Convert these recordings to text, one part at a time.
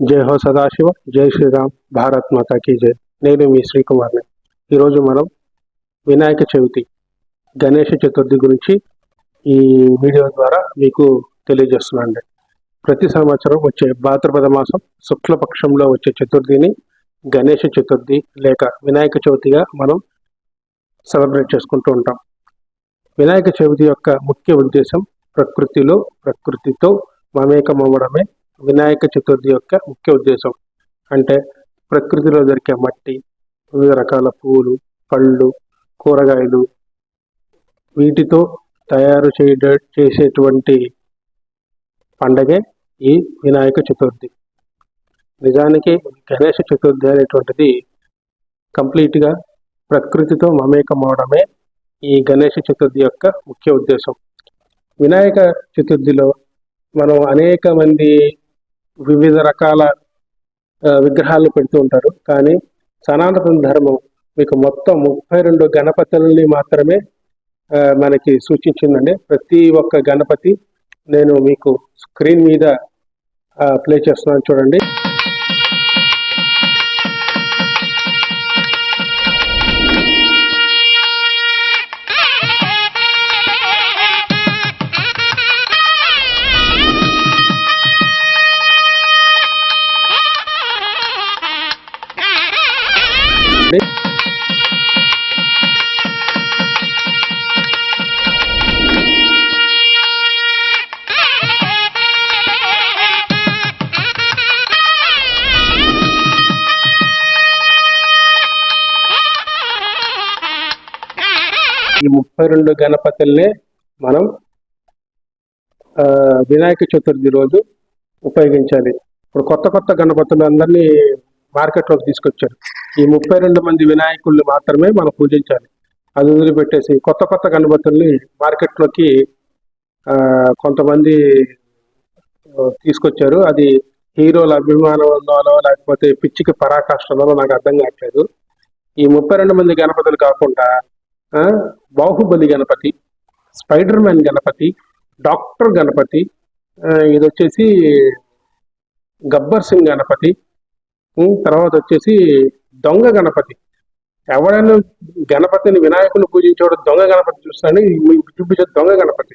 జై హో సదాశివ జై శ్రీరామ్ భారత్ మాతా కీ జై. నేను మీ శ్రీకుమార్ని. ఈరోజు మనం వినాయక చవితి గణేష చతుర్థి గురించి ఈ వీడియో ద్వారా మీకు తెలియజేస్తున్నాండి ప్రతి సంవత్సరం వచ్చే భాద్రపద మాసం శుక్లపక్షంలో వచ్చే చతుర్థిని గణేష చతుర్థి లేక వినాయక చవితిగా మనం సెలబ్రేట్ చేసుకుంటూ ఉంటాం. వినాయక చవితి యొక్క ముఖ్య ఉద్దేశం ప్రకృతిలో ప్రకృతితో మమేకమవ్వడమే వినాయక చతుర్థి యొక్క ముఖ్య ఉద్దేశం. అంటే ప్రకృతిలో దొరికే మట్టి వివిధ రకాల పూలు పళ్ళు కూరగాయలు వీటితో తయారు చేయ చేసేటువంటి పండగే ఈ వినాయక చతుర్థి. నిజానికి గణేష చతుర్థి అనేటువంటిది కంప్లీట్గా ప్రకృతితో మమేకం అవడమే ఈ గణేష చతుర్థి యొక్క ముఖ్య ఉద్దేశం. వినాయక చతుర్థిలో మనం అనేక మంది వివిధ రకాల విగ్రహాలు పెడుతూ ఉంటారు. కానీ సనాతన ధర్మం మీకు మొత్తం ముప్పై రెండు గణపతుల్ని మాత్రమే మనకి సూచించిందండి. ప్రతి ఒక్క గణపతి నేను మీకు స్క్రీన్ మీద ప్లే చేస్తున్నాను చూడండి. ఈ ముప్పై రెండు గణపతుల్నే మనం వినాయక చతుర్థి రోజు ఉపయోగించాలి. ఇప్పుడు కొత్త కొత్త గణపతులు అందరినీ మార్కెట్లోకి తీసుకొచ్చారు. ఈ ముప్పై రెండు మంది వినాయకుల్ని మాత్రమే మనం పూజించాలి. అది వదిలిపెట్టేసి కొత్త కొత్త గణపతుల్ని మార్కెట్లోకి కొంతమంది తీసుకొచ్చారు. అది హీరోల అభిమానంలోనో లేకపోతే పిచ్చికి పరాకాష్టలోనో నాకు అర్థం కావట్లేదు. ఈ ముప్పై రెండు మంది గణపతులు కాకుండా Baahubali Ganapati Spider Man Ganapati doctor Ganapati ఇది వచ్చేసి గబ్బర్ సింగ్ గణపతి తర్వాత వచ్చేసి దొంగ గణపతి. ఎవడైనా గణపతిని వినాయకుని పూజించేవాడు దొంగ గణపతి చూస్తాను చూపించే దొంగ గణపతి.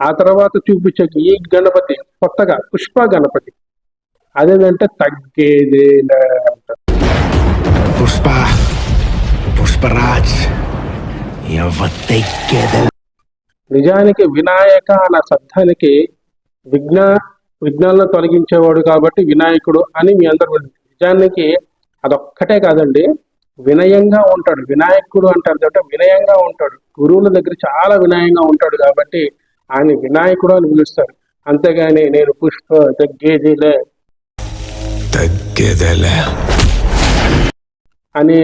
ఆ తర్వాత చూపించే ఈ గణపతి కొత్తగా పుష్ప గణపతి. అదేంటంటే తగ్గేదే పుష్ప పుష్పరాజ్. నిజానికి వినాయక అన్న శబ్దానికి విఘ్న విఘ్నాలను తొలగించేవాడు కాబట్టి వినాయకుడు అని మీ అందరూ. నిజానికి అదొక్కటే కాదండి. వినయంగా ఉంటాడు. వినాయకుడు అంటారు కాబట్టి వినయంగా ఉంటాడు. గురువుల దగ్గర చాలా వినయంగా ఉంటాడు కాబట్టి ఆయన వినాయకుడు అని పిలుస్తారు. అంతేగాని నేను పుష్ప తగ్గేదిలే తగ్గేదల అనే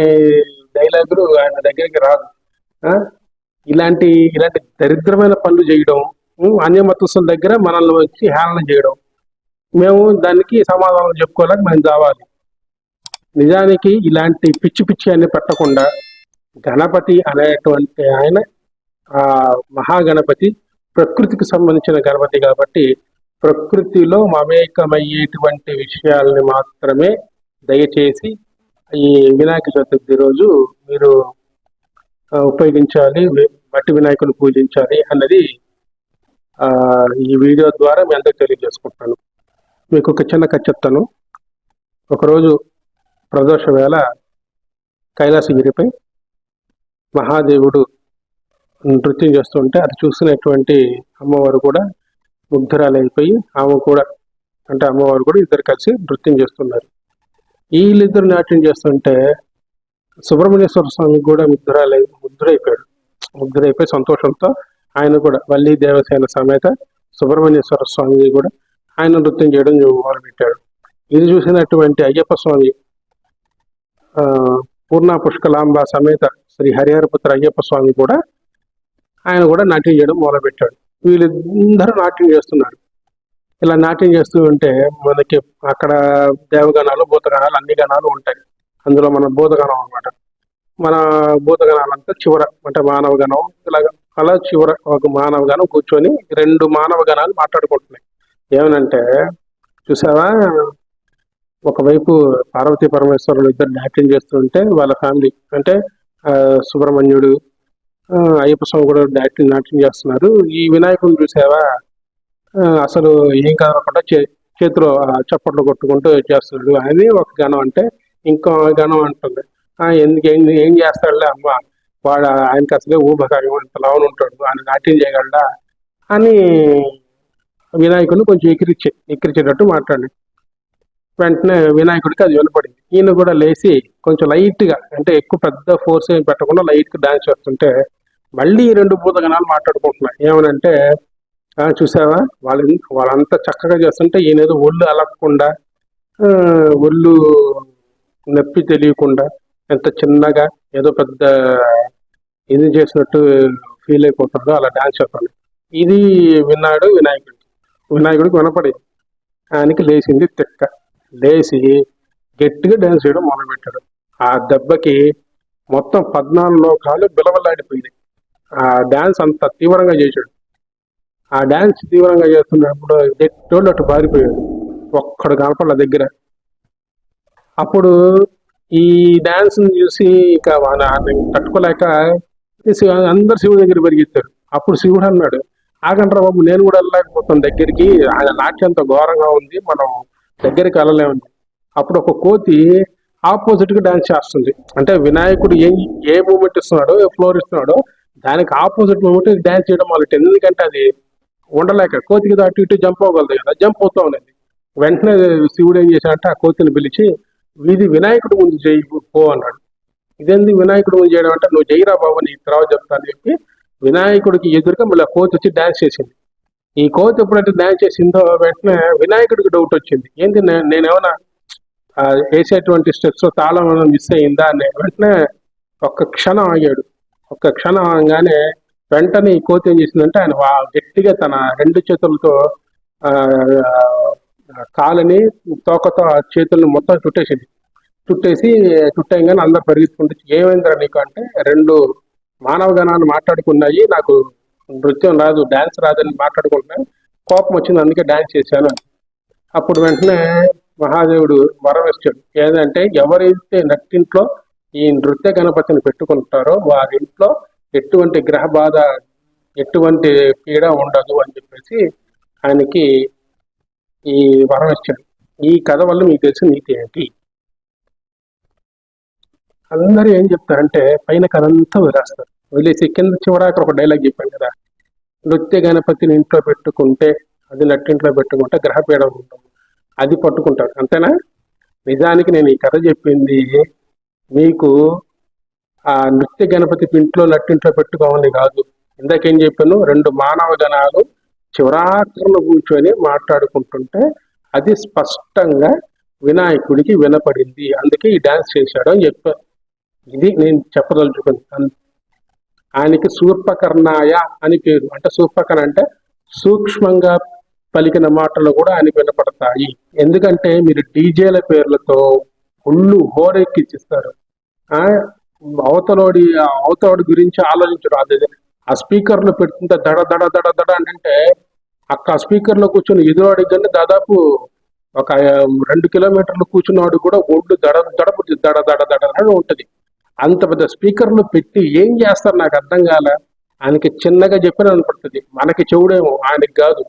డైలాగులు ఆయన దగ్గరికి రాదు? ఇలాంటి ఇలాంటి దరిద్రమైన పనులు చేయడం ఉం, అన్య మతస్థుల దగ్గర మనల్ని వచ్చి హేళన చేయడం మేము దానికి సమాధానం చెప్పుకోలేక మేము రావాలి నిజానికి ఇలాంటి పిచ్చి పిచ్చి అన్ని పెట్టకుండా గణపతి అనేటువంటి ఆయన ఆ మహాగణపతి ప్రకృతికి సంబంధించిన గణపతి కాబట్టి ప్రకృతిలో మమేకమయ్యేటువంటి విషయాల్ని మాత్రమే దయచేసి ఈ వినాయక చతుర్థి రోజు మీరు ఉపయోగించాలి మట్టి వినాయకుని పూజించాలి అన్నది ఈ వీడియో ద్వారా మీ అందరికి తెలియజేసుకుంటాను. మీకు ఒక చిన్న కథ చెప్తాను. ఒకరోజు ప్రదోష వేళ కైలాసగిరిపై మహాదేవుడు నృత్యం చేస్తుంటే అది చూసినటువంటి అమ్మవారు కూడా ముగ్ధురాలైపోయి ఆమె కూడా అంటే అమ్మవారు కూడా ఇద్దరు కలిసి నృత్యం చేస్తున్నారు. వీళ్ళిద్దరు నాట్యం చేస్తుంటే సుబ్రహ్మణ్యేశ్వర స్వామి కూడా ముగ్ధురాలై ముగ్ధురైపోయాడు ముగ్ధురైపోయి సంతోషంతో ఆయన కూడా వల్లి దేవసేన సమేత సుబ్రహ్మణ్యేశ్వర స్వామి కూడా ఆయన నృత్యం చేయడం మొదలుపెట్టాడు. ఇది చూసినటువంటి అయ్యప్ప స్వామి ఆ, పూర్ణ పుష్కలాంబ సమేత శ్రీ హరిహరపుత్ర అయ్యప్ప స్వామి కూడా ఆయన కూడా నాట్యం చేయడం మొదలుపెట్టాడు. వీళ్ళిద్దరూ నాట్యం చేస్తున్నారు. ఇలా నాట్యం చేస్తూ ఉంటే మనకి అక్కడ దేవగణాలు భూతగణాలు అన్ని గణాలు ఉంటాయి. అందులో మన భూతగణం అనమాట మన భూతగణాలంతా చివర అంటే మానవ గణం ఇలాగ అలా చివర ఒక మానవ గణం కూర్చొని రెండు మానవ గణాలు మాట్లాడుకుంటున్నాయి. ఏమనంటే చూసావా? ఒకవైపు పార్వతీ పరమేశ్వరులు ఇద్దరు నాట్యం చేస్తుంటే వాళ్ళ ఫ్యామిలీ అంటే సుబ్రహ్మణ్యుడు అయ్యప్ప స్వామి కూడా నాట్యం నాట్యం చేస్తున్నారు. ఈ వినాయకుని చూసావా? అసలు ఏం కాకుండా చే చేతిలో చప్పట్లు కొట్టుకుంటూ చేస్తున్నాడు. అది ఒక గణం అంటే ఇంకో గణం అంటుంది. ఆ, ఎందుకు ఏం ఏం చేస్తాడులే అమ్మ? వాడు ఆయనకి అసలే ఊబకాయం అంత లావున ఉంటాడు. ఆయన నాట్యం చేయగలడా? అని వినాయకుడిని కొంచెం ఎక్కిరిచ్చే ఎక్కిరిచేటట్టు మాట్లాడి వెంటనే వినాయకుడికి అది వినపడింది ఈయన కూడా లేచి కొంచెం లైట్గా అంటే ఎక్కువ పెద్ద ఫోర్స్ ఏం పెట్టకుండా లైట్గా డాన్స్ చేస్తుంటే మళ్ళీ రెండు భూతగణాలు మాట్లాడుకుంటున్నాయి. ఏమనంటే చూసావా? వాళ్ళు వాళ్ళంతా చక్కగా చేస్తుంటే ఈయన ఏదో ఒళ్ళు అలగకుండా ఒళ్ళు నొప్పి తెలియకుండా ఎంత చిన్నగా ఏదో పెద్ద ఇది చేసినట్టు ఫీల్ అయిపోతుందో అలా డాన్స్ చేస్తాడు ఇది విన్నాడు వినాయకుడికి వినాయకుడికి వినపడింది. ఆయనకి లేచింది తిక్క. లేచి గట్టిగా డాన్స్ చేయడం మొదలుపెట్టాడు. ఆ దెబ్బకి మొత్తం పద్నాలుగు లోకాలు బిలవలాడిపోయినాయి ఆ డాన్స్ అంత తీవ్రంగా చేశాడు. ఆ డాన్స్ తీవ్రంగా చేస్తున్నప్పుడు గట్టోళ్ళు అటు పారిపోయాడు. ఒక్కడు కనపడ దగ్గర. అప్పుడు ఈ డాన్స్ చూసి ఇక తట్టుకోలేక అందరు శివుడి దగ్గర పెరిగిస్తారు అప్పుడు శివుడు అన్నాడు ఆగండ్రా బాబు నేను కూడా వెళ్ళలేకపోతాను దగ్గరికి. ఆయన నాట్యంతో ఘోరంగా ఉంది మనం దగ్గరికి వెళ్ళలేము అప్పుడు ఒక కోతి ఆపోజిట్గా డాన్స్ చేస్తుంది. అంటే వినాయకుడు ఏ ఏ మూమెంట్ ఇస్తున్నాడో ఏ ఫ్లోర్ ఇస్తున్నాడో దానికి ఆపోజిట్ మూమెంట్ డాన్స్ చేయడం వాళ్ళకి ఎందుకంటే అది ఉండలేక కోతికి అటు ఇటు జంప్ అవ్వగలదు కదా జంప్ అవుతా ఉన్నది వెంటనే శివుడు ఏం చేశాడంటే ఆ కోతిని పిలిచి వీధి వినాయకుడు ముందు చేయి పో అన్నాడు. ఇదేంది వినాయకుడు ముందు చేయడం అంటే నువ్వు జైరా బాబు నీ తర్వాత చెప్తాను చెప్పి వినాయకుడికి ఎదురుగా మళ్ళీ ఆ కోతి వచ్చి డాన్స్ చేసింది. ఈ కోతి ఎప్పుడైతే డాన్స్ చేసిందో వెంటనే వినాయకుడికి డౌట్ వచ్చింది. ఏంది నేనేమన్నా వేసేటువంటి స్టెప్స్ తాళం ఏమైనా మిస్ అయిందా అని. వెంటనే ఒక్క క్షణం ఆగాడు. ఒక్క క్షణం ఆగానే వెంటనే ఈ కోతి ఏం చేసిందంటే ఆయన గట్టిగా తన రెండు చేతులతో కాలని తోకతో చేతులను చేతుల్ని మొత్తం చుట్టేసింది. చుట్టేసి చుట్టేయంగానే అందరు పరిగెత్తుకుంటే ఏమైందిరా నీకు? అంటే రెండు మానవ గణాలు మాట్లాడుకున్నాయి. నాకు నృత్యం రాదు డాన్స్ రాదని మాట్లాడుకుంటున్నాయి. కోపం వచ్చింది అందుకే డాన్స్ చేశాను అప్పుడు వెంటనే మహాదేవుడు వరం ఇచ్చాడు ఏదంటే ఎవరైతే నట్టింట్లో ఈ నృత్య గణపతిని పెట్టుకుంటారో వారింట్లో ఎటువంటి గ్రహ బాధ ఎటువంటి పీడ ఉండదు అని చెప్పేసి ఆయనకి ఈ వరం ఇచ్చాడు ఈ కథ వల్ల మీకు తెలిసిన నీతి ఏంటి? అందరూ ఏం చెప్తారంటే పైన కథ అంతా వదిలేస్తారు. వదిలేసి కింద చివరాక ఒక డైలాగ్ చెప్పాను కదా. నృత్య గణపతిని ఇంట్లో పెట్టుకుంటే అది నట్టింట్లో పెట్టుకుంటే గ్రహపీడం ఉంటుంది అది పట్టుకుంటారు అంతేనా? నిజానికి నేను ఈ కథ చెప్పింది మీకు ఆ నృత్య గణపతి ఇంట్లో నట్టింట్లో పెట్టుకోవాలని కాదు. ఇందాకేం చెప్పాను? రెండు మానవ గణాలు చివరాఖరులు కూర్చొని మాట్లాడుకుంటుంటే అది స్పష్టంగా వినాయకుడికి వినపడింది. అందుకే ఈ డాన్స్ చేశాడు అని చెప్పారు ఇది నేను చెప్పదలుచుకున్నాను ఆయనకి సూర్పకర్ణాయ అని పేరు. అంటే సూర్పకర్ణ అంటే సూక్ష్మంగా పలికిన మాటలు కూడా ఆయన వినపడతాయి. ఎందుకంటే మీరు డీజేల పేర్లతో ఒళ్ళు హోరెక్కిచ్చిస్తారు. అవతలోడి అవతలోడి గురించి ఆలోచించడం అదే ఆ స్పీకర్లు పెడుతుంటే దడ దడ దడ దడ అంటే అక్క స్పీకర్లో కూర్చొని ఎదురువాడికి కానీ దాదాపు ఒక రెండు కిలోమీటర్లు కూర్చున్నవాడు కూడా ఒళ్ళు దడ దడ దడ దడ దడ దడ ఉంటుంది. అంత పెద్ద స్పీకర్లు పెట్టి ఏం చేస్తారు నాకు అర్థం కాల. ఆయనకి చిన్నగా చెప్పిన అనుకుంటుంది. మనకి చెవుడేమో ఆయనకి కాదు.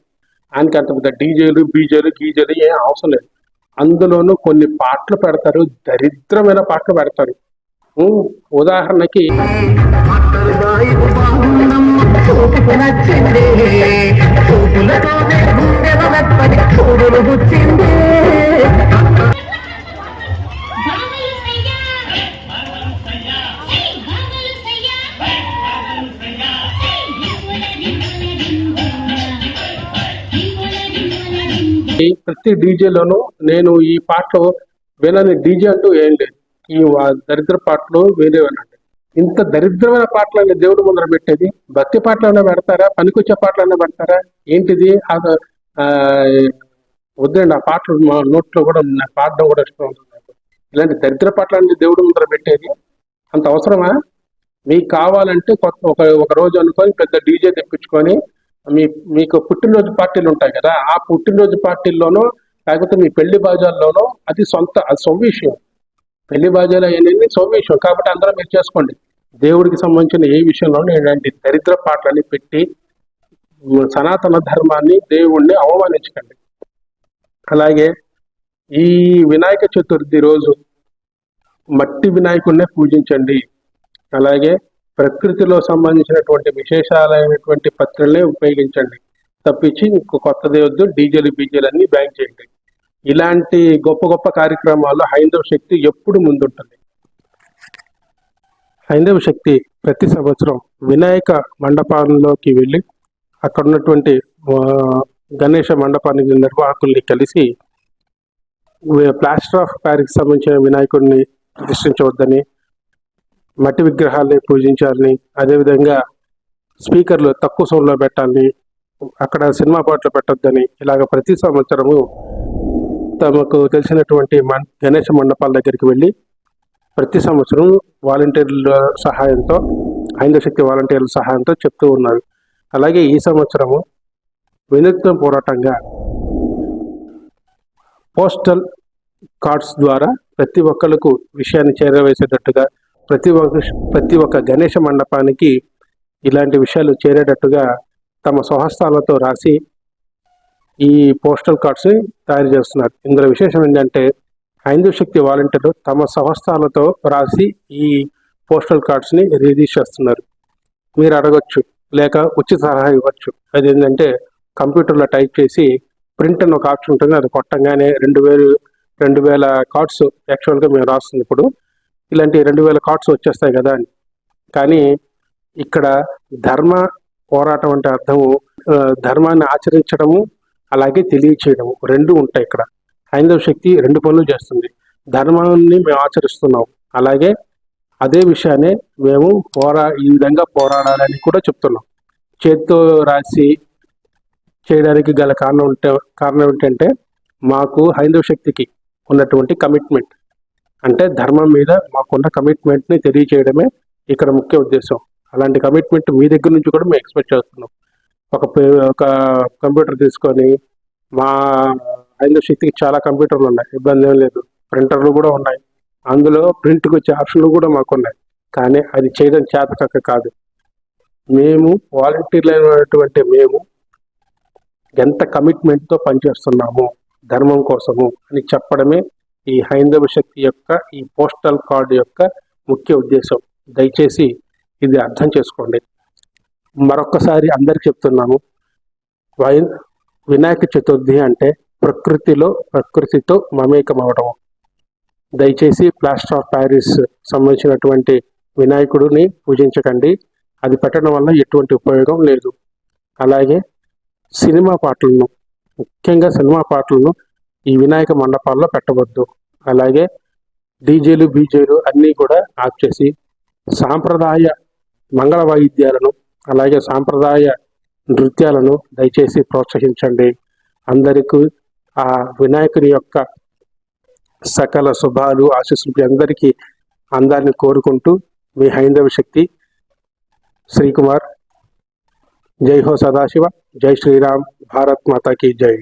ఆయనకి అంత పెద్ద డీజేలు బీజేలు గీజేలు ఏం అవసరం లేదు. అందులోనూ కొన్ని పాటలు పెడతారు. దరిద్రమైన పాటలు పెడతారు. ఉదాహరణకి చూపుకు నచ్చింది. చూపులతోనే గుండెల మెత్తని చూడులు గుచ్చింది. ఈ ప్రతి డీజేలోనూ నేను ఈ పాటలు వినని డీజే అంటూ ఏం లేదు. ఈ వా- దరిద్ర పాటలు వేరే వినండి ఇంత దరిద్రమైన పాటలు దేవుడు ముందర పెట్టేది? భక్తి పాటలన్నా పెడతారా? పనికొచ్చే పాటలన్నా పెడతారా? ఏంటిది? ఆ- వద్దండి ఆ పాటలు మా నోట్లో కూడా నాకు పాడడం కూడా ఇష్టం ఉంటుంది నాకు. ఇలాంటి దరిద్ర పాటలన్నీ దేవుడు ముందర పెట్టేది? అంత అవసరమా? మీకు కావాలంటే కొత్త ఒక ఒక రోజు అనుకొని పెద్ద డీజే తెప్పించుకొని మీ మీకు పుట్టినరోజు పార్టీలు ఉంటాయి కదా ఆ పుట్టినరోజు పార్టీల్లోనూ కాకపోతే మీ పెళ్ళి బాజాల్లోనో అది సొంత అది సొంత విషయం. పెళ్ళి బాధ్యాలు అవన్నీ సొంత కాబట్టి అందరూ మీరు చేసుకోండి? దేవుడికి సంబంధించిన ఏ విషయంలోనూ ఇలాంటి దరిద్ర పాటలని పెట్టి సనాతన ధర్మాన్ని దేవుణ్ణి అవమానించకండి. అలాగే ఈ వినాయక చతుర్థి రోజు మట్టి వినాయకుడినే పూజించండి. అలాగే ప్రకృతిలో సంబంధించినటువంటి విశేషాలైనటువంటి పత్రులనే ఉపయోగించండి. తప్పించి ఇంకో కొత్తది వద్దు డీజిల్ బీజిల్ అన్ని బ్యాన్ చేయండి. ఇలాంటి గొప్ప గొప్ప కార్యక్రమాల్లో హైందవ శక్తి ఎప్పుడు ముందుంటుంది? హైందవ శక్తి ప్రతి సంవత్సరం వినాయక మండపంలోకి వెళ్ళి అక్కడ ఉన్నటువంటి గణేష మండపానికి నిర్వాహకుల్ని కలిసి ప్లాస్టర్ ఆఫ్ ప్యారిస్ సంబంధించిన వినాయకుడిని ప్రతిష్ఠించవద్దని మట్టి విగ్రహాల్ని పూజించాలని అదేవిధంగా స్పీకర్లు తక్కువ సౌండ్లో పెట్టాలని అక్కడ సినిమా పాటలు పెట్టొద్దని ఇలాగ ప్రతి సంవత్సరము తమకు తెలిసినటువంటి మం గణేష మండపాల దగ్గరికి వెళ్ళి ప్రతి సంవత్సరం వాలంటీర్ల సహాయంతో హైందవ శక్తి వాలంటీర్ల సహాయంతో చెప్తూ ఉన్నారు. అలాగే ఈ సంవత్సరము వినూత్న పోరాటంగా పోస్టల్ కార్డ్స్ ద్వారా ప్రతి ఒక్కరికి విషయాన్ని చేరవేసేటట్టుగా ప్రతి ఒక్క ప్రతి ఒక్క గణేష మండపానికి ఇలాంటి విషయాలు చేరేటట్టుగా తమ స్వహస్తాలతో రాసి ఈ పోస్టల్ కార్డ్స్ తయారు చేస్తున్నారు. ఇందులో విశేషం ఏంటంటే హైందవ శక్తి వాలంటీర్లు తమ సంస్థలతో రాసి ఈ పోస్టల్ కార్డ్స్ని రిలీజ్ చేస్తున్నారు. మీరు అడగచ్చు లేక ఉచిత సలహా ఇవ్వచ్చు. అది ఏంటంటే కంప్యూటర్లో టైప్ చేసి ప్రింట్ అని ఒక ఆప్షన్ ఉంటుంది అది కొట్టంగానే రెండు వేలు రెండు వేల కార్డ్స్ యాక్చువల్గా మేము రాస్తుంది ఇప్పుడు. ఇలాంటి రెండు వేల కార్డ్స్ వచ్చేస్తాయి కదా అని. కానీ ఇక్కడ ధర్మ పోరాటం అంటే అర్థము ధర్మాన్ని ఆచరించడము అలాగే తెలియచేయడము రెండు ఉంటాయి ఇక్కడ. హైందవ శక్తి రెండు పనులు చేస్తుంది. ధర్మాన్ని మేము ఆచరిస్తున్నాం. అలాగే అదే విషయాన్ని మేము పోరా ఈ విధంగా పోరాడాలని కూడా చెప్తున్నాం. చేతితో రాసి చేయడానికి గల కారణం ఉంటే కారణం ఏంటంటే మాకు హైందవ శక్తికి ఉన్నటువంటి కమిట్మెంట్. అంటే ధర్మం మీద మాకున్న కమిట్మెంట్ని తెలియచేయడమే ఇక్కడ ముఖ్య ఉద్దేశం. అలాంటి కమిట్మెంట్ మీ దగ్గర నుంచి కూడా మేము ఎక్స్పెక్ట్ చేస్తున్నాం. ఒక పే- ఒక కంప్యూటర్ తీసుకొని మా హైందవ శక్తికి చాలా కంప్యూటర్లు ఉన్నాయి. ఇబ్బంది ఏం లేదు. ప్రింటర్లు కూడా ఉన్నాయి. అందులో ప్రింట్కి వచ్చే ఆప్షన్లు కూడా మాకు ఉన్నాయి. కానీ అది చేయడం చేతకక్క కాదు. మేము వాలంటీర్లు అయినటువంటి మేము ఎంత కమిట్మెంట్తో పనిచేస్తున్నాము ధర్మం కోసము అని చెప్పడమే ఈ హైందవ శక్తి యొక్క ఈ పోస్టల్ కార్డు యొక్క ముఖ్య ఉద్దేశం. దయచేసి ఇది అర్థం చేసుకోండి. మరొకసారి అందరికి చెప్తున్నాము వై వినాయక చతుర్థి అంటే ప్రకృతిలో ప్రకృతితో మమేకం అవడం దయచేసి ప్లాస్టర్ ఆఫ్ ప్యారిస్ సంబంధించినటువంటి వినాయకుడిని పూజించకండి. అది పెట్టడం వల్ల ఎటువంటి ఉపయోగం లేదు. అలాగే సినిమా పాటలను ముఖ్యంగా సినిమా పాటలను ఈ వినాయక మండపాల్లో పెట్టవద్దు. అలాగే డీజేలు బీజేలు అన్నీ కూడా ఆఫ్ చేసి సాంప్రదాయ మంగళ వాయిద్యాలను అలాగే సాంప్రదాయ నృత్యాలను దయచేసి ప్రోత్సహించండి. అందరికీ ఆ వినాయకుని యొక్క సకల శుభాలు ఆశీస్సులు అందరికీ అందాన్ని కోరుకుంటూ మీ హైందవ శక్తి శ్రీకుమార్. జై హో సదాశివ. జై శ్రీరామ్. భారత్ మాతాకి జై.